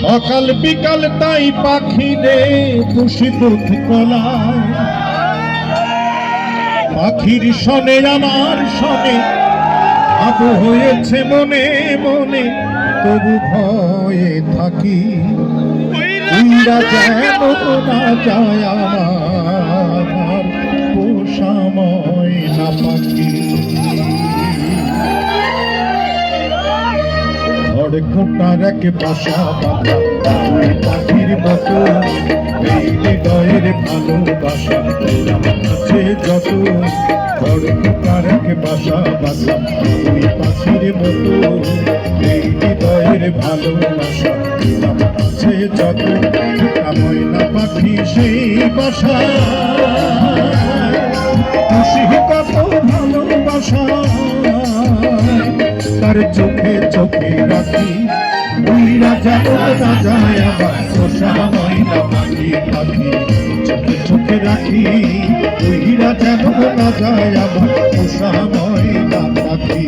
সকাল বিকাল তাই পাখি রে খুশি দুধ কলায়। পাখির সনে আমার সনে আব হয়েছে মনে মনে তবু ভয়ে থাকি। উইরা যেন না যায় আমার পোষাময় না পাখি। কোটার এক বাসা বাঁধা। পাখির মতো এই হৃদয়ের ভালোবাসা। বাসা বাঁধা। পাখির মতো, এই হৃদয়ের ভালোবাসা। যত ময়না পাখি, সেই বাসা। কত ভালোবাসা। তার চোখে চোখে যায় আবার পোষা ময়না পাখি পাখি চোখে চোখে রাখি উইরা যাব না যায় আবার পোষা ময়না পাখি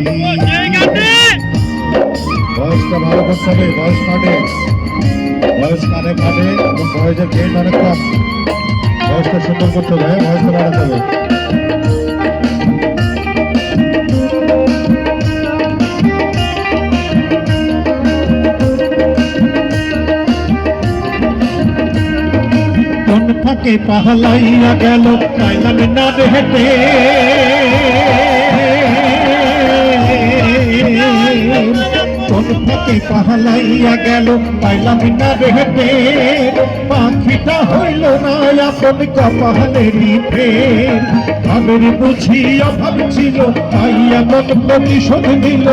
বয়সটা ভালো করতে হবে বয়স কাটে বয়স কানে কাটে এবং বয়সের গেট বয়সটা সুন্দর করতে হবে হ্যাঁ? বয়সটা বাড়াতে হবে ফাঁকে পাহলাইয়া গেল পাইলাম না হেঁটে কোন পাহলাইয়া গেল পাইলাম না হেঁটে পাখিটা হইল না আপন কপালেরই ফের ভাবের বুঝি অভাব ছিল তাই এমন প্রতিশোধ নিল।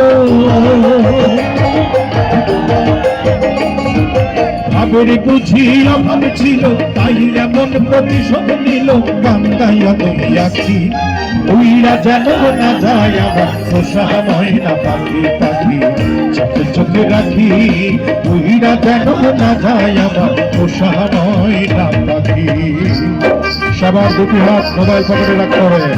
ভাবের বুঝি অভাব ছিল, তাই এমন প্রতিশোধ নিল বান্দাইয়া তুমি আছি। উইরা যেন না যায়, আবার পোষা ময়না পাখি পাখি চোখে চোখে রাখি। উইরা যেন না যায়, আবার ময়না পাখি। সবার দুটি হাত মোবাইল পকেটে রাখতে হবে।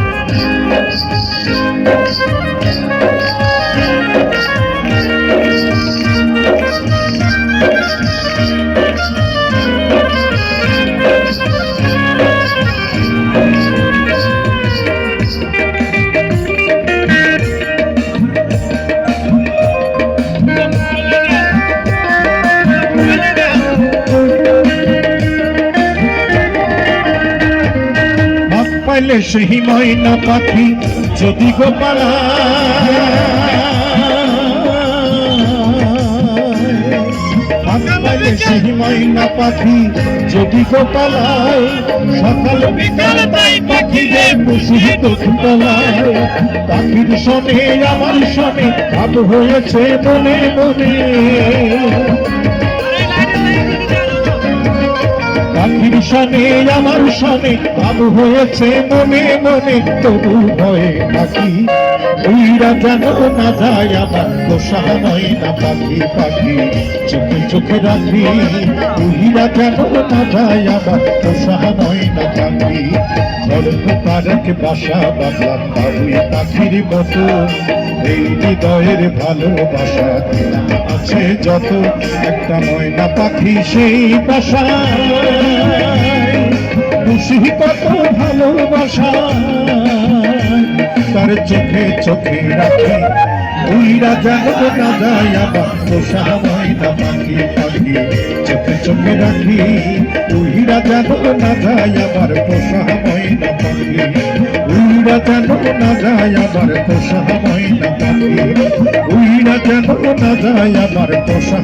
পাইলে সেই ময়না পাখি, যদি গোপালা পাইলে সেই ময়না পাখি, যদি গোপালায় সকাল বিকাল তাই পাখি রে খুশি পাখির শোনে আমার ভাব হয়েছে মনে। পাখির সনে আমার সনে আবু হয়েছে মনে মনে, তবু ভয়ে পাখি উইরা যেন না যায় আমার দোষা নয়, না পাখি পাখি। চোখে চোখে রাখি উইরা যেন না যায় আমার দোষা নয়, না পাখি। গল্প পারক বাসা বাঁধলাম বাবুই পাখির মতো। এই হৃদয়ের ভালোবাসা আছে যত, একটা ময়না পাখি সেই বাসা খুশি কত ভালোবাসা, তার চোখে চোখে রাখি। উইরা যেন না যায় আবার পোষা ময়না পাখি পাখি। চোখে চোখে রাখি উইরা যেন না যায় আবার না যায় আবার পোষা ময়না পাখি। উইরা যেন না যায় আবার পোষা